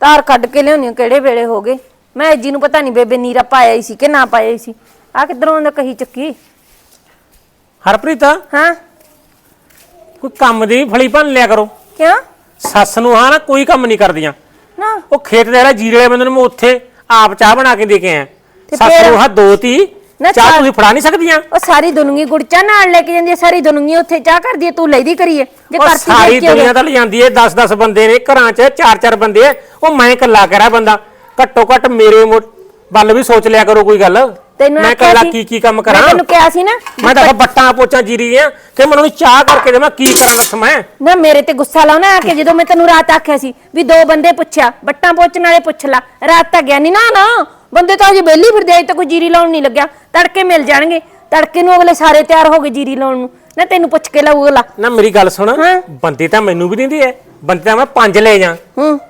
ਤਾਰ ਕੱਢ ਕੇ ਲਿਆਉਣੀ ਕਿਹੜੇ ਵੇਲੇ ਹੋ ਗਏ? ਮੈਂ ਜੀ ਨੂੰ ਪਤਾ ਨਹੀਂ ਬੇਬੇ ਨੀਰਾ ਪਾਇਆ ਹੀ ਸੀ ਕਿ ਨਾ ਪਾਇਆ ਹੀ ਸੀ। ਆ ਕਿਧਰੋਂ ਦਾ ਕਹੀ ਚੱਕੀ? ਹਰਪ੍ਰੀਤ? ਹਾਂ। ਕੋਈ ਕੰਮ ਦੀ ਫਲੀ ਭੰਨ ਲਿਆ ਕਰੋ। ਕਿਉਂ? ਸੱਸ ਨੂੰ ਹਾਂ ਨਾ ਕੋਈ ਕੰਮ ਨਹੀਂ ਕਰਦੀਆਂ। ਨਾ। ਉਹ ਖੇਤ ਦੇ ਵਾਲਾ ਜੀਰੇ ਵਾਲੇ ਬੰਦੇ ਨੂੰ ਮੈਂ ਉੱਥੇ ਆਪ ਚਾਹ ਬਣਾ ਕੇ ਦੇ ਕੇ ਆਇਆ। ਤੇ ਸੱਸ ਫਿਰ? ਨੂੰ ਹਾਂ ਦੋ ਤੀ। ਨਾ ਚਾਹ ਤੁਸੀਂ ਫੜਾ ਨਹੀਂ ਸਕਦੀਆਂ। ਉਹ ਸਾਰੀ ਦੁਨੀਆ ਗੁੜਚਾ ਨਾਲ ਲੈ ਕੇ ਜਾਂਦੀ ਹੈ ਸਾਰੀ ਦੁਨੀਆ ਉੱਥੇ ਚਾਹ ਕਰਦੀ ਹੈ ਤੂੰ ਲੈਦੀ ਕਰੀਏ। ਜੇ ਉਹ ਕਰਤੀ ਸਾਰੀ ਕੇ। ਦੁਨੀਆ ਤਾਂ ਲਿਜਾਂਦੀ ਏ 10-10 ਬੰਦੇ ਨੇ ਘਰਾਂ 'ਚ 4-4 ਬੰਦੇ ਐ ਉਹ ਮੈਂ ਇਕੱਲਾ ਕਰਾਂ ਬੰਦਾ? ਘੱਟੋ ਘੱਟ ਮੇਰੇ ਮੁ- ਵੱਲ ਵੀ ਸੋਚ ਲਿਆ ਕਰੋ ਕੋਈ ਗੱਲ। ਤੈਨੂੰ ਮੈਂ ਆਖਿਆ ਇਕੱਲਾ ਸੀ- ਕੀ ਕੀ ਕੰਮ ਮੈਂ ਕਰਾਂ? ਤੈਨੂੰ ਕਿਹਾ ਸੀ ਨਾ ਮੈਂ ਤਾਂ ਬੱਟਾਂ ਪੋਚਾਂ ਜੀਰੀ ਦੀਆਂ ਤੇ ਮੈਨੂੰ ਚਾਹ ਕਰਕੇ ਦੇ ਮੈਂ ਕੀ ਕਰਾਂ ਦੱਸ ਮੈਂ? ਨਾ ਮੇਰੇ ਤੇ ਗੁੱਸਾ ਲਾਉਣਾ ਆ ਕੇ ਜਦੋਂ ਮੈਂ ਤੈਨੂੰ ਰਾਤ ਆਖਿਆ ਸੀ ਵੀ ਦੋ ਬੰਦੇ ਪੁੱਛਿਆ ਬੱਟਾਂ ਪੋਚਣ ਵਾਲੇ ਪੁੱਛ ਲਾ। ਰਾਤ ਤਾਂ ਗਿਆ ਨਹੀਂ ਨਾ ਨਾ। ਬੰਦੇ ਤਾਂ ਅਜੇ ਬੇਲੀ ਫਿਰਦੇ ਅਜੇ ਤਾਂ ਕੋਈ ਜੀਰੀ ਲਾਉਣ ਨਹੀਂ ਲੱਗਿਆ। ਤੜਕੇ ਮਿਲ ਜਾਣਗੇ। ਤੜਕੇ ਨੂੰ ਅਗਲੇ ਸਾਰੇ ਤਿਆਰ ਹੋ ਗਏ ਜੀਰੀ ਲਾਉਣ ਨੂੰ। ਨਾ ਤੈਨੂੰ ਪੁੱਛ ਕੇ ਲਾਊ ਅਗਲਾ। ਨਾ ਮੇਰੀ ਗੱਲ ਸੁਣ। ਹਾਂ। ਬੰਦੇ ਤਾਂ ਮੈਨੂੰ ਵੀ ਦਿੰਦੀ ਐ ਬੰਦੇ ਤਾਂ ਮੈਂ ਪੰਜ ਲੈ ਜਾ। ਹੂੰ।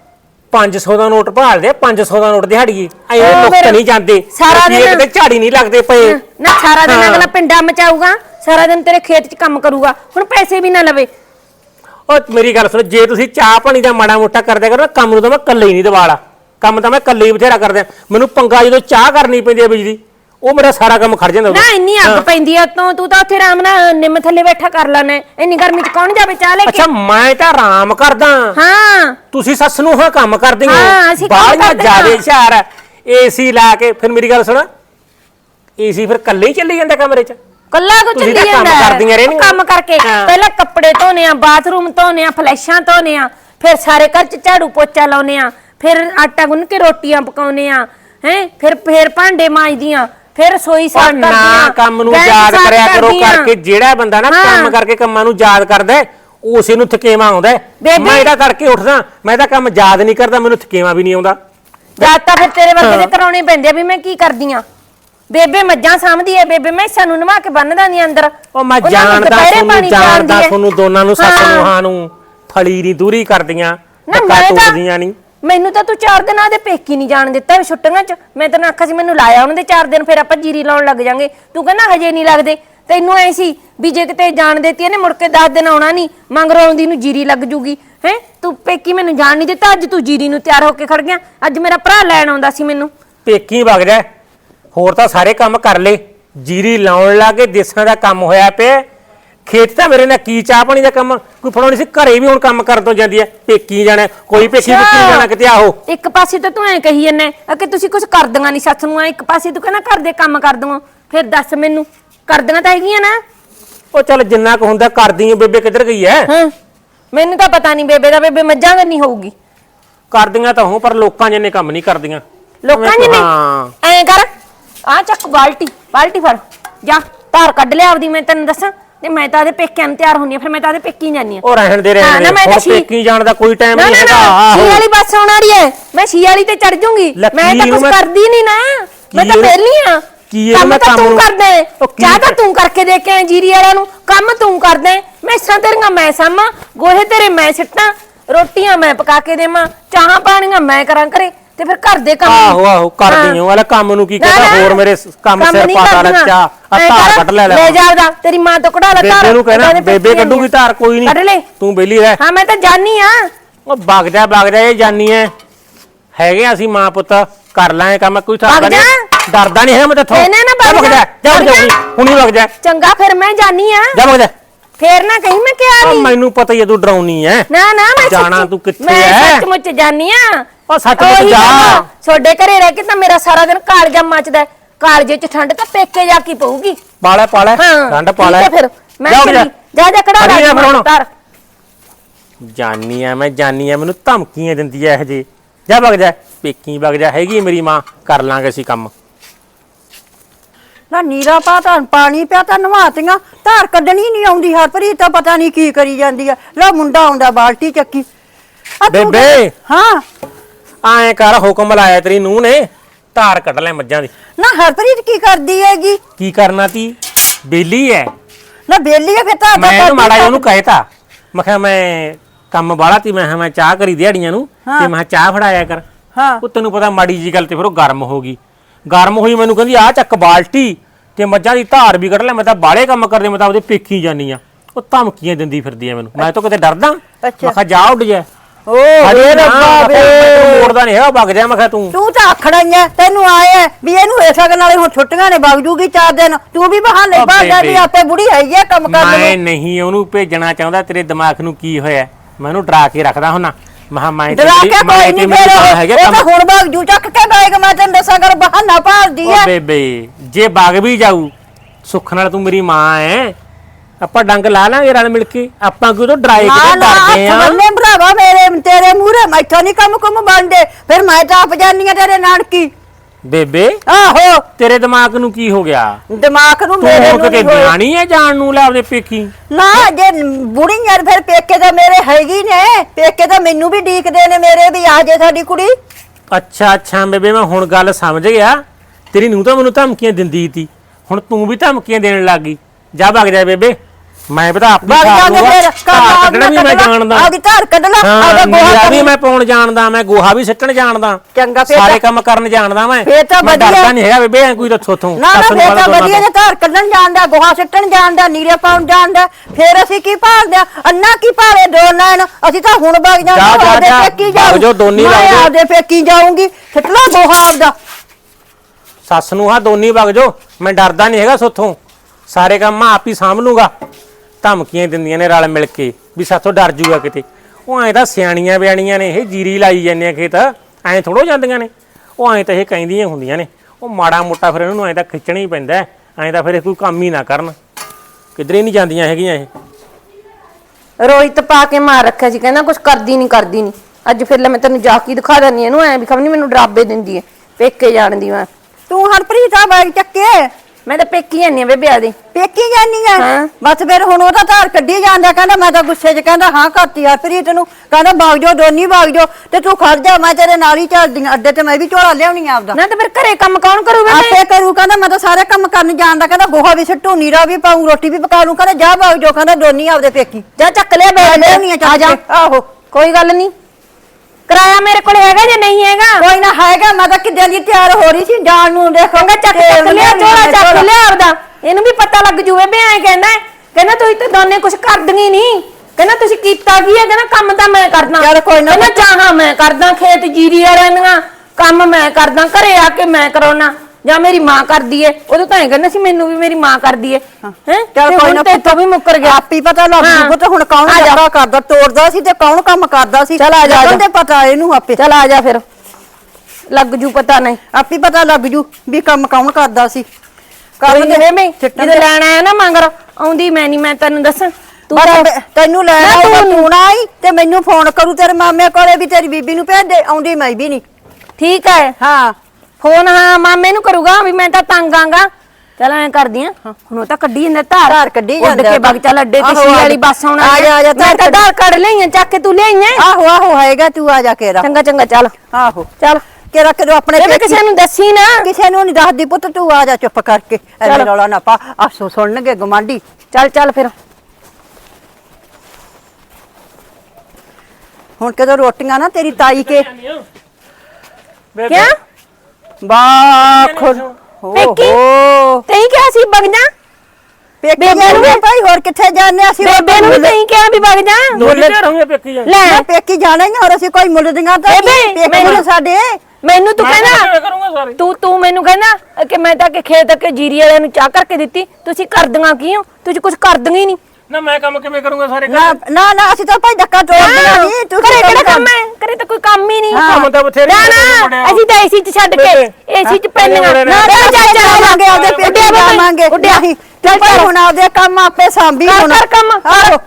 500 ਦਾ ਨੋਟ ਭਾਲਦੇ ਆ 500 ਦਾ ਨੋਟ ਦਿਹਾੜੀਏ। ਐਵੇਂ ਉਹ ਮੁਕਤ ਫਿਰ ਨਹੀਂ ਜਾਂਦੇ। ਸਾਰਾ ਰੁਪਈਏ ਦਿਨ- ਕਿਤੇ ਝਾੜੀ ਨਹੀਂ ਲੱਗਦੇ ਪਏ। ਨਾ ਸਾਰਾ ਦਿਨ ਹਾਂ। ਅਗਲਾ ਪਿੰਡਾ ਮਚਾਊਗਾ। ਸਾਰਾ ਦਿਨ ਤੇਰੇ ਖੇਤ 'ਚ ਕੰਮ ਕਰੂਗਾ। ਹੁਣ ਪੈਸੇ ਵੀ ਨਾ ਲਵੇ। ਉਹ ਮੇਰੀ ਗੱਲ ਸੁਣ। ਜੇ ਤੁਸੀਂ ਚਾਹ ਪਾਣੀ ਦਾ ਮਾੜਾ ਮੋਟਾ ਕਰਦਿਆ ਕਰੋ ਨਾ ਕੰਮ ਨੂੰ ਤਾਂ ਮੈਂ ਇਕੱਲੇ ਹੀ ਨਹੀਂ ਦਵਾਲਾ। ਕੰਮ ਤਾਂ ਮੈਂ ਇਕੱਲੇ ਹੀ ਬਥੇਰਾ ਕਰਦਾ ਮੈਨੂੰ ਪੰਗਾ ਜਦੋਂ ਚਾਹ ਕਰਨੀ ਪੈਂਦੀ ਹੈ ਬਿਜਲੀ ਉਹ ਮੇਰਾ ਸਾਰਾ ਕੰਮ ਖੜ ਜਾਂਦਾ ਉਦੋਂ। ਨਾ ਇੰਨੀ ਅੱਗ। ਪੈਂਦੀ ਆ ਤੂੰ ਤੂੰ ਤਾਂ ਉੱਥੇ ਆਰਾਮ ਨਾਲ ਨਿੰਮ ਥੱਲੇ ਬੈਠਾ ਕਰ ਲੈਣਾ ਇੰਨੀ ਗਰਮੀ 'ਚ ਕੌਣ ਜਾਵੇ ਚਾਹ ਲੈ ਕੇ ਅੱਛਾ ਮੈਂ ਤਾਂ ਆਰਾਮ ਕਰਦਾ ਹਾਂ ਤੁਸੀਂ ਸੱਸ ਨੂੰ ਹਾਂ ਕੰਮ ਕਰਦੇ ਹਾਂ, ਹੋ ਅਸੀਂ ਕੰਮ ਬਾਹਲੀਆਂ ਕਰਦੇ ਹਾਂ। ਜ਼ਿਆਦੇ ਹੁਸ਼ਿਆਰ ਏਸੀ ਲਾ ਕੇ ਫਿਰ ਮੇਰੀ ਗੱਲ ਸੁਣ ਏਸੀ ਫਿਰ ਇਕੱਲੇ ਹੀ ਚੱਲੀ ਜਾਂਦਾ ਕਮਰੇ 'ਚ ਕੱਲਾ ਕੋ ਤੁਸੀਂ ਚੱਲੀ ਤਾਂ ਕੰਮ ਜਾਂਦਾ ਹੈ। ਕਰਦੀਆਂ ਰਹਿੰਦੀਆਂ। ਕੰਮ ਕਰਕੇ ਹਾਂ। ਪਹਿਲਾਂ ਕੱਪੜੇ ਧੋਨੇ ਆ ਬਾਥਰੂਮ ਧੋਨੇ ਆ ਫਲੈਸ਼ਾਂ ਧੋਨੇ ਆ ਫਿਰ ਸਾਰੇ ਘਰ ਚ ਝਾੜੂ ਪੋਚਾ ਲਾਉਨੇ ਆ ਫਿਰ ਆਟਾ ਗੁੰਨ ਕੇ ਰੋਟੀਆਂ ਪਕਾਉਨੇ ਆ ਹੈ ਫਿਰ ਫਿਰ ਭਾਂਡੇ ਮਾਂਜਦੀਆਂ ਫਿਰ ਰਸੋਈ ਸਾਫ਼ ਕਰਦੀਆਂ ਨਾ ਕੰਮ ਨੂੰ ਗੈਸ ਯਾਦ ਸਾਫ਼ ਕਰਿਆ ਕਰੋ ਕਰਦੀਆਂ। ਕਰਕੇ ਜਿਹੜਾ ਬੰਦਾ ਨਾ ਹਾਂ। ਕੰਮ ਕਰਕੇ ਕੰਮਾਂ ਨੂੰ ਯਾਦ ਕਰਦਾ ਹੈ, ਉਸੇ ਨੂੰ ਥਕੇਵਾ ਆਉਂਦਾ ਹੈ। ਬੇਬੇ- ਮੈਂ ਇਹਦਾ ਕਰਕੇ ਉੱਠਦਾ ਮੈਂ ਤਾਂ ਕੰਮ ਯਾਦ ਨਹੀਂ ਕਰਦਾ ਮੈਨੂੰ ਥਕੇਵਾ ਵੀ ਨਹੀਂ ਆਉਂਦਾ ਜਦ ਤਾਂ ਫਿਰ ਤੇਰੇ ਵਰਗੇ ਦੇ। ਕਰਾਉਣੇ ਪੈਂਦੇ ਆ ਵੀ ਮੈਂ ਕੀ ਕਰਦੀ ਆ ਬੇਬੇ ਮੱਝਾਂ ਸਾਂਭਦੀ ਐ ਬੇਬੇ ਮੈਂ ਸਾਨੂੰ ਨਵਾ ਕੇ ਬੰਨਦਾ ਨਹੀਂ ਅੰਦਰ ਉਹ ਮੈਂ ਉਹਨਾਂ ਨੂੰ ਜਾਣਦਾ ਦੁਪਹਿਰੇ ਤੁਹਾਨੂੰ ਪਾਣੀ ਜਾਣਦਾ ਐ। ਤੁਹਾਨੂੰ ਦੋਨਾਂ ਨੂੰ ਸੱਸ। ਨੂੰ ਹਾਂ ਨੂੰ ਫਲੀ ਨਹੀਂ ਦੂਰੀ ਕਰਦੀਆਂ ਨਾ ਧੱਕਾ ਮੈਂ ਤੋੜਦੀਆਂ ਨਹੀਂ ਮੈਨੂੰ ਤਾਂ ਤੂੰ ਚਾਰ ਦਿਨਾਂ ਦੇ ਪੇਕੀ ਨਹੀਂ ਜਾਣ ਦਿੱਤਾ ਛੁੱਟੀਆਂ 'ਚ। ਮੈਂ ਤੈਨੂੰ ਆਖਿਆ ਸੀ ਮੈਨੂੰ ਲਾਇਆ ਉਹਨਾਂ ਦੇ ਚਾਰ ਦਿਨ, ਫਿਰ ਆਪਾਂ ਜੀਰੀ ਲਾਉਣ ਲੱਗ ਜਾਾਂਗੇ। ਤੂੰ ਕਹਿੰਦਾ ਹਜੇ ਨਹੀਂ ਲੱਗਦੇ। ਤੈਨੂੰ ਐ ਸੀ ਵੀ ਜੇ ਕਿਤੇ ਜਾਣ ਦੇਤੀ ਇਹਨੇ, ਮੁੜ ਕੇ 10 ਦਿਨ ਆਉਣਾ ਨਹੀਂ, ਮੰਗਰੋਂ ਆਉਂਦੀ ਨੂੰ ਜੀਰੀ ਲੱਗ ਜੂਗੀ। ਹੈ? ਤੂੰ ਪੇਕੀ ਮੈਨੂੰ ਜਾਣ ਨਹੀਂ ਦਿੱਤਾ, ਅੱਜ ਤੂੰ ਜੀਰੀ ਨੂੰ ਤਿਆਰ ਹੋ ਕੇ ਖੜ ਗਿਆ। ਅੱਜ ਮੇਰਾ ਭਰਾ ਲੈਣ ਆਉਂਦਾ ਸੀ ਮੈਨੂੰ। ਪੇਕੀ ਵਗ ਜਾ। ਹੋਰ ਤਾਂ ਸਾਰੇ ਕੰਮ ਕਰ ਲਏ ਜੀਰੀ ਲਾਉਣ ਲੱਗੇ ਦੇਸਾਂ ਦਾ ਕੰਮ ਹੋਇਆ ਪਿਆ। ਖੇਤ ਤਾਂ ਮੇਰੇ ਨਾਲ ਕੀ ਚਾਹ ਪਾਣੀ ਦਾ ਕੰਮ? ਕੋਈ ਫੜਾਉਣੀ ਸੀ? ਘਰੇ ਵੀ ਹੁਣ ਕੰਮ ਕਰਨ ਤੋਂ ਜਾਂਦੀ ਹੈ। ਪੇਕੀ ਜਾਣਾ ਕੋਈ ਪੇਕੀ। ਪੇਕੀ ਜਾਣਾ ਕਿਤੇ ਆਹੋ। ਇੱਕ ਪਾਸੇ ਤਾਂ ਤੂੰ ਐ ਕਹੀ ਜੰਨੇ ਕਿ ਤੁਸੀਂ ਕੁਝ ਕਰਦੀਆਂ ਨਹੀਂ ਸੱਸ ਨੂੰ ਐ ਇੱਕ ਪਾਸੇ ਤੂੰ ਕਹਿੰਦਾ ਘਰ ਦੇ ਕੰਮ ਕਰ ਦਵਾਂ। ਫਿਰ ਦੱਸ ਮੈਨੂੰ ਕਰਦੀਆਂ ਤਾਂ ਹੈਗੀਆਂ ਨਾ। ਉਹ ਚੱਲ ਜਿੰਨਾ ਕੁ ਹੁੰਦਾ ਕਰਦੀ ਆਂ ਬੇਬੇ ਕਿੱਧਰ ਗਈ ਐ ਹਾਂ। ਮੈਨੂੰ ਤਾਂ ਪਤਾ ਨਹੀਂ ਬੇਬੇ ਦਾ ਬੇਬੇ ਮੱਝਾਂ ਕਰਨੀ ਹੋਊਗੀ। ਕਰਦੀਆਂ ਤਾਂ ਹੂੰ ਪਰ ਲੋਕਾਂ ਜਿੰਨੇ ਕੰਮ ਨਹੀਂ ਕਰਦੀਆਂ। ਲੋਕਾਂ ਜੀ ਨੇ ਹਾਂ। ਐਂ ਕਰ ਆ ਚੱਕ ਬਾਲਟੀ ਬਾਲਟੀ ਫੜ। ਜਾ ਧਾਰ ਕੱਢ ਲਿਆ ਆਪਦੀ ਮੈਂ ਤੈਨੂੰ ਦੱਸਾਂ। ਤੇ ਮੈਂ ਤਾਂ ਆਦੇ ਪੇਕਿਆਂ ਨੂੰ ਤਿਆਰ ਹੁੰਨੀ ਆ ਫਿਰ ਮੈਂ ਤਾਂ ਆਦੇ ਪੇਕੀ ਜਾਂਦੀ ਆ ਉਹ ਰਹਿਣ ਦੇ ਹਾਂ, ਰਹਿਣ ਨਾ ਦੇ। ਮੈਂ ਤਾਂ ਹੁਣ ਪੇਕੀ ਜਾਣ ਦਾ ਕੋਈ ਟਾਈਮ ਨਾ ਨਹੀਂ ਨਾ ਹੈਗਾ। ਨਾ ਆਹੋ। ਵਾਲੀ ਬੱਸ ਆਉਣ ਵਾਲੀ ਐ ਮੈਂ ਸ਼ੀ ਵਾਲੀ ਤੇ ਚੜ ਜੂੰਗੀ। ਮੈਂ ਤਾਂ ਕੁਝ ਮੈਂ- ਕਰਦੀ ਨਹੀਂ ਨਾ। ਮੈਂ ਤਾਂ ਇਹਨੂੰ- ਵਿਹਲੀ ਆ ਕੀ ਇਹਨੂੰ ਕੰਮ ਮੈਂ ਤਾਂ ਕੰਮ ਤੂੰ ਨੂੰ- ਕਰਦਾ ਹੈ। ਉਹ ਕੀ ਚਾਹ ਤਾਂ ਤੂੰ ਕਰਕੇ ਦੇ ਕੇ ਆਇਆ ਜੀਰੀ ਵਾਲਿਆਂ ਨੂੰ। ਕੰਮ ਤੂੰ ਕਰਦਾ ਹੈ। ਮੈਸਾਂ ਤੇਰੀਆਂ ਮੈਂ ਸਾਂਭਾਂ। ਗੋਹੇ ਤੇਰੇ ਮੈਂ ਸਿੱਟਾਂ। ਰੋਟੀਆਂ ਮੈਂ ਪਕਾ ਕੇ ਦੇਵਾਂ। ਚਾਹਾਂ ਪਾਣੀਆਂ ਮੈਂ ਕਰਾਂ ਕਰੇ ਤੇ ਫਿਰ ਘਰ ਦੇ ਕੰਮ ਆਹੋ ਆਹੋ ਕਰਦੀ ਹਾਂ। ਹਾਂ ਵਾਲਾ ਕੰਮ ਨੂੰ ਕੀ ਨਾ, ਕਹਦਾ ਨਾ, ਹੋਰ ਮੇਰੇ ਸ- ਕੰਮ ਸਿਰ ਨਹੀਂ ਪਾਤਾ। ਲੱਚਾ ਆ ਐਂ ਧਾਰ ਕਰ, ਕੱਢ ਲੈ ਲੈ। ਲੈ ਜਾ ਉਹਦਾ ਤੇਰੀ ਮਾਂ ਤੋਂ ਕਢਾ ਲੈ ਧਾਰ। ਬੇਬੇ ਨੂੰ ਕਹਿਣਾ ਉਹਦੇ ਬੇਬੇ ਕੱਢੂਗੀ ਧਾਰ ਕੋਈ ਕੱਢ ਲੈ। ਨਹੀਂ ਤੂੰ ਬੇਲੀ ਰਹਿ। ਹਾਂ ਮੈਂ ਤਾਂ ਜਾਣੀ ਆ। ਉਹ ਵਗ ਜਾ ਵਗ ਜਾ ਇਹ ਜਾਨੀ ਐ। ਹੈਗੇ ਆ ਅਸੀਂ ਮਾਂ ਪੁੱਤ ਕਰ ਲਾਂਗੇ ਕੰਮ ਕੋਈ ਥਾਂ ਵਗ ਨਹੀਂ। ਜਾ। ਡਰਦਾ ਨਹੀਂ ਹੈ ਮੈਂ ਤੇਥੋਂ ਇਹਨੇ ਨਾ ਵਗ ਵਗ ਜਾ ਜਾ, ਜਾ ਵਗ ਵਗ ਜਾ ਜਾ। ਹੁਣੀ ਵਗ ਜਾ। ਚੰਗਾ ਫਿਰ ਮੈਂ ਜਾਣੀ ਆ। ਜਾ ਵਗ ਜਾ। ਫੇਰ ਨਾ ਕਹੀਂ ਮੈਂ ਕਿਹਾ ਨਹੀਂ ਮੈਨੂੰ ਪਤਾ ਹੀ ਹੈ ਤੂੰ ਡਰਾਉਣੀ ਐ। ਨਾ ਨਾ ਮੈਂ ਜਾਣਾ ਸੱਚੀ- ਤੂੰ ਕਿੱਥੇ ਮੈਂ ਐ? ਸੱਚਮੁੱਚ ਜਾਨੀ ਆ। ਉਹ ਸੱਚਮੁੱਚ ਜਾ। ਛੋਡੇ ਘਰੇ ਰਹਿ ਕੇ ਤਾਂ ਮੇਰਾ ਸਾਰਾ ਦਿਨ ਕਾਲਜਾ ਮੱਚਦਾ ਹੈ। ਕਾਲਜੇ ਚ ਠੰਡ ਤਾਂ ਪੇਕੇ ਜਾ ਕੇ ਪਊਗੀ। ਪਾਲਾ ਪਾਲਾ ਹਾਂ ਠੰਡ ਠੀਕ ਪਾਲਾ। ਹੈ ਫਿਰ। ਮੈਂ ਜਾ ਚੱਲੀ ਜਾ ਜਾ ਕਢਾ ਖੜੀ ਲੈ ਰਹਿ ਫਿਰ ਹੁਣ। ਤਾਰ ਜਾਨੀ ਐ ਮੈਂ ਜਾਨੀ ਐ ਮੈਨੂੰ ਧਮਕੀਆਂ ਦਿੰਦੀ ਐ ਇਹ ਜੇ। ਜਾ ਵਗ ਜਾ। ਪੇਕੀ ਵਗ ਜਾ ਹੈਗੀ ਮੇਰੀ ਮਾਂ। ਕਰ ਲਾਂਗੇ ਅਸੀਂ ਕੰਮ। ਨਾ ਨੀਰਾ ਪਾ ਤਾਂ ਪਾਣੀ ਪਿਆ ਤਾਂ ਨਵਾਤੀਆਂ। ਧਾਰ ਕੱਢਣੀ ਨਹੀਂ ਆਉਂਦੀ ਹਰਪ੍ਰੀਤ ਤਾਂ ਪਤਾ ਨਹੀਂ ਕੀ ਕਰੀ ਜਾਂਦੀ ਆ। ਲੈ ਮੁੰਡਾ ਆਉਂਦਾ ਬਾਲਟੀ ਚੱਕੀ। ਆ ਤੂੰ ਬੇਬੇ। ਕਹਿੰਦੀ- ਹਾਂ। ਐਂ ਕਰ ਹੁਕਮ ਲਾਇਆ ਤੇਰੀ ਨੂੰਹ ਨੇ। ਧਾਰ ਕੱਢ ਲੈ ਮੱਝਾਂ ਦੀ। ਨਾ ਹਰਪ੍ਰੀਤ ਕੀ ਕਰਦੀ ਹੈਗੀ? ਕੀ ਕਰਨਾ ਤੀ? ਬੇਲੀ ਐ। ਨਾ ਬੇਲੀ ਆ ਫਿਰ ਤਾਂ ਮੈਂ ਇਹਨੂੰ ਮਾੜਾ ਜਿਹਾ ਉਹਨੂੰ ਕਹਿਤਾ। ਮੈਂ ਕਿਹਾ ਮੈਂ ਕੰਮ ਬਾਲਾ ਤੀ ਮੈਂ ਕਿਹਾ ਮੈਂ ਚਾਹ ਕਰੀ ਦਿਹਾੜੀਆਂ ਨੂੰ। ਤੇ ਮੈਂ ਕਿਹਾ ਚਾਹ ਫੜਾਇਆ ਕਰ। ਹਾਂ। ਉਹ ਤੈਨੂੰ ਪਤਾ ਮਾੜੀ ਜੀ ਗੱਲ ਤੇ ਫਿਰ ਉਹ ਗਰਮ ਹੋ ਗਈ। ਗਰਮ ਹੋਈ ਮੈਨੂੰ ਕਹਿੰਦੀ ਆ ਚੱਕ ਬਾਲਟੀ। ਤੇ ਮੱਝਾਂ ਦੀ ਧਾਰ ਵੀ ਕੱਢ ਲੈ ਮੈਂ ਤਾਂ ਬਾਲੇ ਕੰਮ ਕਰਦੇ ਮੈਂ ਤਾਂ ਉਹਦੇ ਪੇਖੀ ਜਾਨੀ ਆ ਉਹ ਧਮਕੀਆਂ ਦਿੰਦੀ ਫਿਰਦੀ ਆ ਮੈਨੂੰ। ਮੈਂ ਤਾਂ ਕਿਤੇ ਡਰਦਾ। ਮੈਂ। ਕਿਹਾ ਜਾ ਉੱਡ ਜਾ। ਓ ਵੇ ਨਾ, ਰੱਬਾ ਵੇ ਤੈਨੂੰ ਮੋੜ ਆਉਂਦਾ ਨਹੀਂ ਹੈਗਾ ਵਗ ਜਾ ਮੈਂ ਕਿਹਾ ਤੂੰ। ਤੂੰ ਤਾਂ ਆਖੜਾ ਹੀ ਐ ਤੈਨੂੰ ਆਇਆ ਵੀ ਇਹਨੂੰ ਇਸ ਅਗ ਨਾਲੇ ਹੁਣ ਛੁੱਟੀਆਂ ਨੇ ਵਗ ਜੂਗੀ ਚਾਰ ਦਿਨ। ਤੂੰ ਵੀ ਬਹਾਨੇ ਜਾਂਦੀ ਬੇਬੇ। ਆਪੇ ਬੁੜੀ ਹੈਗੀ ਆ ਕੰਮ ਕਰਨ ਮੈਂ ਨਹੀਂ ਉਹਨੂੰ ਭੇਜਣਾ ਚਾਹੁੰਦਾ ਤੇਰੇ ਦਿਮਾਗ ਨੂੰ ਕੀ ਹੋਇਆ? ਮੈਂ ਉਹਨੂੰ ਡਰਾ ਕੇ ਰੱਖਦਾ ਹੁੰਨਾ। ਮਹਾ ਮੈਂ ਡਰਾ ਕੇ ਮੈਂ ਕੋਈ ਤੇ ਨਹੀਂ ਮੇਰੀ ਫੇਰ ਮਾਂ ਉਹ ਹੈਗਾ ਉਹ ਤਾਂ ਕੰਮ। ਹੁਣ ਵਗ ਜੂ ਚੱਕ ਕੇ ਬੈਗ ਮੈਂ ਤੈਨੂੰ ਦੱਸਾਂ ਕਰ ਬਹਾਨਾ ਭਾਲਦੀ ਉਹ ਐ। ਬੇਬੇ ਜੇ ਬਾਗ ਵੀ ਜਾਊ ਸੁੱਖ ਨਾਲ ਤੂੰ ਮੇਰੀ ਮਾਂ ਐ। ਆਪਾਂ ਡੰਗ ਲਾ ਲਾਂਗੇ ਰਲ ਮਿਲ ਕੇ। ਆਪਾਂ ਕਿਉਂ ਤੋਂ ਡਰਾਏ ਨਾ ਕਿਤੇ ਨਾ ਡਰਦੇ ਆ? ਬੰਨੇ ਭਰਾਵਾ ਮੇਰੇ ਤੇਰੇ ਮੂਹਰੇ ਮੈਥੋਂ ਨਹੀਂ ਕੰਮ ਕੁਮ ਬਣਦੇ। ਫਿਰ ਮੈਂ ਤਾਂ ਆਪ ਜਾਨੀ ਆ ਤੇਰੇ ਨਾਨਕੀ। ਬੇਬੇ? ਆਹੋ। ਤੇਰੇ ਦਿਮਾਗ ਨੂੰ ਕੀ ਹੋ ਗਿਆ? ਦਿਮਾਗ ਨੂੰ ਤੂੰ ਮੇਰੇ ਹੋ ਨੂੰ ਕੇ ਨੀ ਹੋਇਆ। ਬਿਆਣੀ ਐ ਜਾਣ ਨੂੰ ਲੈ ਆਪਦੇ ਪੇਕੀ? ਨਾ ਜੇ ਬੁੜੀ ਯਾਰ ਫਿਰ ਪੇਕੇ ਤਾਂ ਮੇਰੇ ਹੈਗੀ ਨੇ। ਪੇਕੇ ਤਾਂ ਮੈਨੂੰ ਵੀ ਡੀਕਦੇ ਨੇ ਮੇਰੇ ਵੀ ਆ ਜੇ ਸਾਡੀ ਕੁੜੀ। ਅੱਛਾ ਅੱਛਾ ਬੇਬੇ ਮੈਂ ਹੁਣ ਗੱਲ ਸਮਝ ਗਿਆ। ਤੇਰੀ ਨੂੰ ਤਾਂ ਮੈਨੂੰ ਧਮਕੀਆਂ ਦਿੰਦੀ ਤੀ ਹੁਣ ਤੂੰ ਵੀ ਧਮਕੀਆਂ ਦੇਣ ਲੱਗ ਗਈ। ਜਾ ਭੱਗ ਜਾ ਬੇਬੇ। ਮੈਂ ਪਤਾ ਆਪਣੀ ਵਗ ਜਾਂਦੇ ਨੂੰ ਫਿਰ ਧਾਰ ਕੱਢਣਾ ਵੀ ਮੈਂ ਜਾਣਦਾ। ਆਦੀ ਧਾਰ ਕੱਢ ਲਾ ਹਾਂ ਆਪਦਾ ਗੋਹਾ ਨੀਰਾ ਵੀ ਮੈਂ ਪਾਉਣ ਜਾਣਦਾ ਮੈਂ ਗੋਹਾ ਵੀ ਸਿੱਟਣ ਜਾਣਦਾ। ਚੰਗਾ ਫਿਰ ਸਾਰੇ ਤਾਂ- ਕੰਮ ਕਰਨ ਜਾਣਦਾ ਮੈਂ। ਫਿਰ ਤਾਂ ਮੈਂ ਵਧੀਆ। ਡਰਦਾ ਨਹੀਂ ਹੈਗਾ ਬੇਬੇ ਐ ਕੋਈ ਦੱਸੋ ਤੋਂ ਨਾ ਨਾ ਫੇਰ ਤਾਂ ਵਧੀਆ। ਜੇ ਧਾਰ ਕੱਢਣ ਜਾਣਦਾ ਗੋਹਾ ਸਿੱਟਣ ਜਾਣਦਾ ਨੀਰੇ ਪਾਉਣ ਜਾਣਦਾ ਫੇਰ ਅਸੀਂ ਕੀ ਭਾਲਦੇ ਆ? ਅੰਨਾ ਕੀ ਭਾਲੇ ਦੋ ਨੈਣ? ਅਸੀਂ ਤਾਂ ਹੁਣ ਵਗ ਜਾ, ਜਾਂਦੇ ਜਾ, ਆਪਦੇ ਜਾ, ਪੇਕੀ ਵਗ ਜਾਓ, ਜਾਊਂ ਦੋਨੀ ਮੈਂ ਵਗ ਜਾਓ। ਆਪਦੇ ਪੇਕੀ ਜਾਊਂਗੀ। ਸਿੱਟ ਲਾ ਗੋਹਾ ਆਪਦਾ। ਸੱਸ ਨੂੰ ਹਾਂ ਦੋਨੀ ਵਗ ਜੋ ਮੈਂ ਡਰਦਾ ਨਹੀਂ ਹੈਗਾ ਸੋਥੋਂ। ਸਾਰੇ ਕੰਮ ਮੈਂ ਆਪ ਹੀ ਸਾਂਭ ਲੂੰਗਾ। ਧਮਕੀਆਂ ਦਿੰਦੀਆਂ ਨੇ ਰਲ ਮਿਲ ਕੇ ਵੀ ਸਾਥੋਂ ਡਰ ਜੂਗਾ ਕਿਤੇ। ਉਹ ਐਂ ਤਾਂ ਸਿਆਣੀਆਂ ਬਿਆਣੀਆਂ ਨੇ ਇਹ ਜੀਰੀ ਲਾਈ ਜਾਂਦੇ ਆ ਖੇਤ ਐਂ ਥੋੜੋ ਜਾਂਦੀਆਂ ਨੇ। ਉਹ ਐਂ ਤਾਂ ਇਹ ਕਹਿੰਦੀਆਂ ਹੁੰਦੀਆਂ ਨੇ। ਉਹ ਮਾੜਾ ਮੋਟਾ ਫਿਰ ਇਹਨਾਂ ਨੂੰ ਐਂ ਤਾਂ ਖਿੱਚਣਾ ਹੀ ਪੈਂਦਾ। ਐਂ ਤਾਂ ਫਿਰ ਇਹ ਕੋਈ ਕੰਮ ਹੀ ਨਾ ਕਰਨ। ਕਿਧਰੇ ਨਹੀਂ ਜਾਂਦੀਆਂ ਹੈਗੀਆਂ ਇਹ। ਰੋਹਿਤ ਪਾ ਕੇ ਮਾਰ ਰੱਖਿਆ ਸੀ ਕਹਿੰਦਾ ਕੁਝ ਕਰਦੀ ਨਹੀਂ ਕਰਦੀ ਨਹੀਂ ਅੱਜ ਫਿਰ ਲੈ ਮੈਂ ਤੈਨੂੰ ਜਾ ਕੇ ਦਿਖਾ ਦਿੰਦੀ ਇਹਨੂੰ ਐ ਵੀ ਖਮਨੀ ਮੈਨੂੰ ਡਰਾਬੇ ਦਿੰਦੀ ਐ ਪੇਕੇ ਜਾਣ ਦੀ ਮੈਂ। ਤੂੰ ਹਰਪ੍ਰੀਤ ਆ ਬੈਗ ਚੱਕੇ। ਮੈਂ ਤਾਂ ਪੇਕੀ ਜਾਂਦੀ ਆ ਬੇਬੇ ਆਦੀ। ਪੇਕੀ ਜਾਨੀ ਆ? ਹਾਂ। ਬਸ ਫਿਰ ਹੁਣ ਉਹਦਾ ਧਾਰ ਕੱਢੀ ਜਾਂਦਾ ਕਹਿੰਦਾ ਮੈਂ ਤਾਂ ਗੁੱਸੇ 'ਚ ਕਹਿੰਦਾ ਹਾਂ ਕਰਤੀ ਹਰਪ੍ਰੀਤ ਨੂੰ। ਕਹਿੰਦਾ ਵਗ ਜਾਓ ਦੋਨੀ ਵਗ ਜਾਓ ਤੇ ਤੂੰ ਖੜ ਜਾ ਮੈਂ ਤੇਰੇ ਨਾਲ ਹੀ ਚੱਲਦੀ ਆਂ ਅੱਡੇ ਤੇ ਮੈਂ ਵੀ ਝੋਲਾ ਲਿਆਉਣੀ ਆ ਆਪਦਾ। ਨਾ ਤਾਂ ਫਿਰ ਘਰੇ ਕੰਮ ਕੌਣ ਕਰੂ ਬੇਬੇ? ਆਪੇ ਕਰੂ ਕਹਿੰਦਾ ਮੈਂ ਤਾਂ ਸਾਰੇ ਕੰਮ ਕਰਨ ਜਾਣਦਾ ਕਹਿੰਦਾ ਗੋਹਾ ਵੀ ਸਿੱਟੂ ਨੀਰਾ ਵੀ ਪਾਉਂ ਰੋਟੀ ਵੀ ਪਕਾ ਲੂੰ ਕਹਿੰਦਾ ਜਾ ਵਗ ਜਾਓ। ਕਹਿੰਦਾ ਦੋਨੀ ਆਪਦੇ ਪੇਕੀ। ਜਾ ਚੱਕ ਲਿਆ ਬੈਗ ਲਿਆਉਣੀ ਆ ਚੱਕ ਕੇ। ਆਹੋ। ਕੋਈ ਗੱਲ ਨਹੀਂ ਕਿਰਾਇਆ ਮੇਰੇ ਕੋਲ ਹੈਗਾ ਜਾਂ ਨਹੀਂ ਹੈਗਾ? ਕੋਈ ਨਾ ਹੈਗਾ ਮੈਂ ਤਾਂ ਕਿੱਦਾਂ ਦੀ ਤਿਆਰ ਹੋ ਰਹੀ ਸੀ ਜਾਣ ਨੂੰ ਦੇਖਾਂਗਾ ਚੱਕ ਚੱਕ ਲਿਆ ਝੋਲਾ ਚੱਕ ਲਿਆ ਆਪਦਾ। ਇਹਨੂੰ ਵੀ ਪਤਾ ਲੱਗ ਜੂਵੇ ਬੇ ਐ ਕਹਿੰਦਾ। ਕਹਿੰਦਾ ਤੁਸੀਂ ਤਾਂ ਦੋਨੇ ਕੁਝ ਕਰਦੀਆਂ ਨਹੀਂ। ਕਹਿੰਦਾ ਤੁਸੀਂ ਕੀਤਾ ਕੀ ਹੈ? ਕਹਿੰਦਾ ਕੰਮ ਤਾਂ ਮੈਂ ਕਰਦਾ। ਚੱਲ ਕੋਈ ਨਾ। ਕਹਿੰਦਾ ਚਾਹਾਂ ਮੈਂ ਕਰਦਾ ਖੇਤ ਜੀਰੀ ਵਾਲਿਆਂ ਦੀਆਂ ਕੰਮ ਮੈਂ ਕਰਦਾ ਘਰੇ ਆ ਕੇ ਮੈਂ ਕਰਾਉਣਾ। ਜਾਂ ਮੇਰੀ ਮਾਂ ਕਰਦੀ ਏ ਉਦੋਂ ਤਾਂ ਐ ਕਹਿੰਦਾ ਸੀ ਮੈਨੂੰ ਵੀ ਮੇਰੀ ਮਾਂ ਕਰਦੀ ਏ। ਹੈ। ਚੱਲ ਕੋਈ ਨਾ ਤੇ ਤੋਂ ਵੀ ਮੁੱਕਰ ਗਿਆ। ਆਪੀ ਪਤਾ ਲੱਗ ਹਾਂ। ਪੁੱਤ ਹੁਣ ਕੌਣ ਆ ਜਾ। ਕਰਦਾ ਤੋੜਦਾ ਸੀ ਤੇ ਕੌਣ ਕੰਮ ਕਰਦਾ ਸੀ? ਚੱਲ ਆ ਜਾ, ਆ ਜਾ। ਤੇ ਪਤਾ ਇਹਨੂੰ ਆਪੇ। ਚਲ ਆ ਜਾ ਫਿਰ। ਲੱਗ ਜੂ ਪਤਾ ਨਹੀਂ। ਆਪੀ ਪਤਾ ਲੱਗ ਜੂ ਵੀ ਕੰਮ ਕੌਣ ਕਰਦਾ ਸੀ। ਕਰ ਦੇ ਦੇ ਮੈਂ ਸਿੱਟਣ ਜਦੋਂ। ਲੈਣ ਆਇਆ ਨਾ ਮੰਗਰ ਆਉਂਦੀ ਮੈਂ ਨਹੀਂ ਮੈਂ ਤੈਨੂੰ ਦੱਸਾਂ। ਤੂੰ ਬਸ ਤਾਂ ਬੇ- ਤੈਨੂੰ ਲੈ ਨਾ ਆਊਗਾ ਤੂੰ- ਤੂੰ ਨਾ ਆਈ ਤੇ ਮੈਨੂੰ ਫੋਨ ਕਰੂ ਤੇਰੇ ਮਾਮੇ ਕੋਲੇ ਵੀ ਤੇਰੀ ਬੀਬੀ ਨੂੰ ਭੇਜ ਦੇ ਆਉਂਦੀ ਮੈਂ ਵੀ ਨਹੀਂ ਠੀਕ ਹੈ। ਹਾਂ। ਫੋਨ ਹਾਂ ਮਾਮੇ ਨੂੰ ਕਰੂਗਾ ਵੀ ਮੈਂ ਤਾਂ ਤੰਗ ਆਂਗਾ। ਚਲ ਐ ਕਰਦੀ ਆ। ਹੁਣ ਉਹ ਤਾਂ ਕੱਢੀ ਜਾਂਦਾ ਧਾਰ। ਧਾਰ ਕੱਢੀ ਉੱਡ ਜਾਂਦਾ ਕੇ ਬਗ ਚੱਲ ਅੱਡੇ ਤੇ ਆਹੋ, ਸੀ ਵਾਲੀ ਜਾ। ਬੱਸ ਆਉਣਾ ਆ ਜਾ, ਆ ਜਾ, ਮੈਂ ਤਾਂ ਧਾਰ ਕੱਢ ਲਈਆਂ ਚੱਕ ਕੇ ਤੂੰ ਲਿਆਈਆਂ ਆਹੋ ਆਹੋ ਹੈਗਾ ਤੂੰ ਆ ਜਾ ਕੇ ਰਾ ਚੰਗਾ ਚੰਗਾ ਚੱਲ। ਆਹੋ। ਚੱਲ। ਕਿਹੜਾ ਕਿਦੋਂ ਆਪਣੇ ਇਹ ਮੈਂ ਪੇਕੀ- ਕਿਸੇ ਨੂੰ ਦੱਸੀ ਨਾ। ਕਿਸੇ ਨੂੰ ਨਹੀਂ ਦੱਸਦੀ ਪੁੱਤ ਤੂੰ ਆ ਜਾ ਚੁੱਪ ਕਰਕੇ। ਐਵੇਂ ਚੱਲ। ਰੌਲਾ ਨਾ ਪਾ। ਆਸੋ ਸੁਣਨਗੇ ਗਮਾਂਡੀ ਚੱਲ ਚੱਲ ਫਿਰ। ਹੁਣ ਕਦੋਂ ਰੋਟੀਆਂ ਨਾ ਤੇਰੀ ਤਾਈ ਕੇ? ਕਿਆ? ਬਾ ਖੁਦ ਪੇਕੀ? ਤੈਂ ਕਿਹਾ ਸੀ ਵਗ ਜਾ। ਪੇਕੇ ਬੇਬੇ ਨੂੰ ਨੂੰ ਵੀ- ਭਾਈ ਹੋਰ ਕਿੱਥੇ ਜਾਣੇ ਅਸੀਂ? ਬੇਬੇ ਨੂੰ ਵੀ ਤੈਂ ਕਿਹਾ ਵੀ ਵਗ ਜਾ। ਦੋਨੇ ਢਾਰੋਂਗੇ ਪੇਕੀ ਜਾ ਲੈ। ਮੈਂ ਪੇਕੀ ਜਾਣਾ ਹੀ ਆ, ਹੋਰ ਅਸੀਂ ਕੋਈ ਮੁੱਲਦੀਆਂ ਤਾਂ ਬੇਬੇ, ਨਹੀਂ। ਪੇਕੇ ਮੈਨੂੰ- ਨੂੰ ਸਾਡੇ। ਮੈਨੂੰ ਤੂੰ ਕਹਿੰਦਾ ਕਿਵੇਂ ਕਰੂੰਗਾ ਸਾਰੇ? ਤੂੰ ਤੂੰ ਮੈਨੂੰ ਕਹਿੰਦਾ ਕਿ ਮੈਂ ਤਾਂ ਕਿ ਖੇਤ ਕੇ ਜੀਰੀ ਵਾਲਿਆਂ ਨੂੰ ਚਾਹ ਕਰਕੇ ਦਿੱਤੀ। ਤੁਸੀਂ ਕਰਦੀਆਂ ਕੀ ਹੋ? ਤੁਸੀਂ ਕੁਝ ਕਰਦੀਆਂ ਹੀ ਨਹੀਂ। ਨਾ ਮੈਂ ਕੰਮ ਕਿਵੇਂ ਕਰੂੰਗਾ ਸਾਰੇ ਨਾ ਨਾ ਨਾ ਅਸੀਂ ਤਾਂ ਭਾਈ ਧੱਕਾ ਤੋੜਦੀਆਂ ਨਹੀਂ ਤੂੰ ਕਰੇ ਕਿਹੜਾ ਕੰਮ ਹੈ? ਕਰੇ ਤਾਂ ਕੋਈ ਕੰਮ ਹੀ ਨਹੀਂ। ਹਾਂ। ਕੰਮ ਤਾਂ ਬਥੇਰੇ ਨਾ ਕਰਦੇ ਨਾ ਮੁੰਡਿਆਂ। ਅਸੀਂ ਤਾਂ ਏਸੀ ਚ ਛੱਡ ਕੇ ਬੇਬੇ, ਏਸੀ ਚ ਪੈਣੀਆਂ ਨੇ- ਨਾ ਨਾ ਜਾ ਜਾ ਜਾਵਾਂਗੇ ਆਪਦੇ ਪੇਕੇ ਉੱਡਿਆ ਬਾਬਾ, ਜਾਵਾਂਗੇ ਉੱਡਿਆ ਤੂੰ ਭਾਈ ਹੁਣ ਆਪਦੇ ਕੰਮ ਆਪੇ ਸਾਂਭੀ ਹੁਣ। ਕਰ ਕੰਮ, ਕਰ। ਆਹੋ,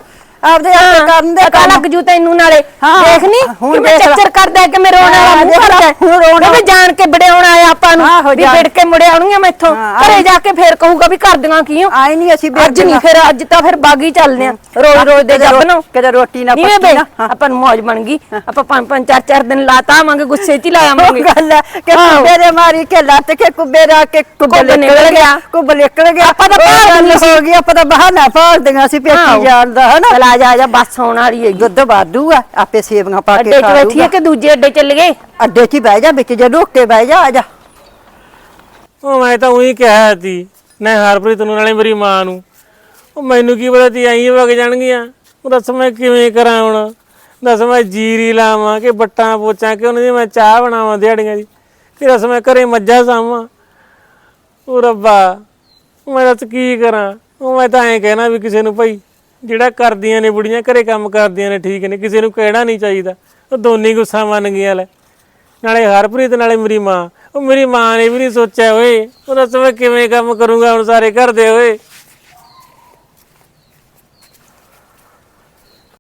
ਆਪਦੇ ਆਪੇ ਕਰਨ ਦੇ ਪਤਾ ਲੱਗ ਜੂ ਤੈਨੂੰ ਨਾਲੇ। ਹਾਂ, ਦੇਖ ਨੀ ਹੁਣ ਕਿ ਮੈਂ ਦੇਖ ਲੈ। ਚੱਚਰ ਕਰਦਾ ਕਿ ਮੈਂ ਰੋਣ ਵਾਲਾ ਹਾਂ, ਮੂੰਹ ਦੇਖ ਲੈ, ਕਰਦਾ ਹੁਣ ਰੋਣਾ। ਵੀ ਜਾਣ ਕੇ ਬੜਿਆਉਣ ਆਇਆ ਆਪਾਂ ਨੂੰ ਵੀ ਜਾਣ- ਵਿੜ ਕੇ ਮੁੜੇ ਆਉਣੀਆਂ ਮੈਥੋਂ ਹਾਂ, ਘਰੇ ਜਾ ਕੇ ਫੇਰ ਕਹੂਗਾ ਵੀ ਕਰਦੀਆਂ ਕੀ ਹੋ ਆਏ ਨਹੀਂ ਅਸੀਂ ਅੱਜ ਨਹੀਂ ਫਿਰ ਅੱਜ ਤਾਂ ਫਿਰ ਬਾਗੀ ਚੱਲਦੇ ਆ। ਰੋਜ਼ ਰੋਜ਼ ਦੇ ਜੱਬ ਨੂੰ ਕਦੇ ਰੋਟੀ ਨਾ ਪੱਕੀ ਨਾ। ਹਾਂ। ਆਪਾਂ ਨੂੰ ਮੌਜ ਬਣ ਗਈ। ਆਪਾਂ ਪੰਜ ਪੰਜ ਚਾਰ ਚਾਰ ਦਿਨ ਲਾਤਾ ਆਵਾਂਗੇ ਗੁੱਸੇ 'ਚ ਹੀ ਲਾ ਉਹ ਗੱਲ ਹੈ ਕਿ। ਕੁੱਬੇ ਦੇ ਮਾਰੀ ਕੇ ਲੱਤ ਕੇ ਕੁੱਬੇ ਰਾ ਕੇ ਕੁੱਬ ਕੁੱਬ ਨਿਕਲ ਨਿਕਲ ਗਿਆ। ਗਿਆ। ਕੁੱਬ ਨਿਕਲ ਗਿਆ। ਆਪਾਂ ਤਾਂ ਉਹ ਭਾਲ ਗੱਲ ਦਿੰਦੇ ਹੋ ਗਈ ਆਪਾਂ ਤਾਂ ਬਹਾਨਾ ਭਾਲਦੀਆਂ ਸੀ। ਪੇਕੀ ਜਾਣ ਦਾ ਹਨਾ? ਚਲ ਆ ਜਾ ਆ ਜਾ ਬੱਸ ਆਉਣ ਵਾਲੀ ਹੈਗੀ ਦੁੱਧ ਵਾਧੂ ਆ ਆਪੇ ਸੇਵੀਆਂ ਪਾ ਕੇ ਅੱਡੇ 'ਚ ਖਾ ਬੈਠੀ ਹੈ ਲੂਗਾ ਕਿ ਦੂਜੇ ਅੱਡੇ ਚੱਲ ਗਏ? ਅੱਡੇ 'ਚ ਹੀ ਬਹਿ ਜਾ ਵਿੱਚ ਜੇ ਰੁੱਕ ਕੇ ਬਹਿ ਜਾ ਆ ਜਾ। ਉਹ ਮੈਂ ਤਾਂ ਉਹੀ ਕਿਹਾ ਸੀ ਨਾ ਹਰਪ੍ਰੀਤ ਨੂੰ ਨਾਲੇ ਮੇਰੀ ਮਾਂ ਨੂੰ। ਉਹ ਮੈਨੂੰ ਕੀ ਪਤਾ ਤੀ ਆਈ ਵਗ ਜਾਣਗੀਆਂ। ਉਹ ਦੱਸ ਮੈਂ ਕਿਵੇਂ ਕਰਾਂ ਹੁਣ? ਦੱਸ ਮੈਂ ਜੀਰੀ ਲਾਵਾਂ ਕਿ ਬੱਟਾਂ ਪੋਚਾਂ ਕਿ ਉਹਨਾਂ ਦੀ ਮੈਂ ਚਾਹ ਬਣਾਵਾਂ ਦਿਹਾੜੀਆਂ ਦੀ? ਕਿ ਦੱਸ ਮੈਂ ਘਰੇ ਮੱਝਾਂ ਸਾਵਾਂ ਉਹ ਰੱਬਾ ਮੈਂ ਦੱਸ ਕੀ ਕਰਾਂ? ਉਹ ਮੈਂ ਤਾਂ ਐਂ ਕਹਿਣਾ ਵੀ ਕਿਸੇ ਨੂੰ ਭਾਈ ਜਿਹੜਾ ਕਰਦੀਆਂ ਨੇ ਬੁੜੀਆਂ, ਘਰੇ ਕੰਮ ਕਰਦੀਆਂ ਨੇ, ਠੀਕ ਨੇ, ਕਿਸੇ ਨੂੰ ਕਹਿਣਾ ਨਹੀਂ ਚਾਹੀਦਾ। ਉਹ ਦੋਨੇ ਗੁੱਸਾ ਮੰਨ ਗਈਆਂ ਲੈ। ਨਾਲੇ ਹਰਪ੍ਰੀਤ, ਨਾਲੇ ਮੇਰੀ ਮਾਂ। ਉਹ ਮੇਰੀ ਮਾਂ ਨੇ ਵੀ ਨਹੀਂ ਸੋਚਿਆ, ਓਏ, ਉਹ ਦੱਸ ਮੈਂ ਕਿਵੇਂ ਕੰਮ ਕਰੂੰਗਾ ਹੁਣ ਸਾਰੇ ਘਰ ਦੇ, ਓਏ।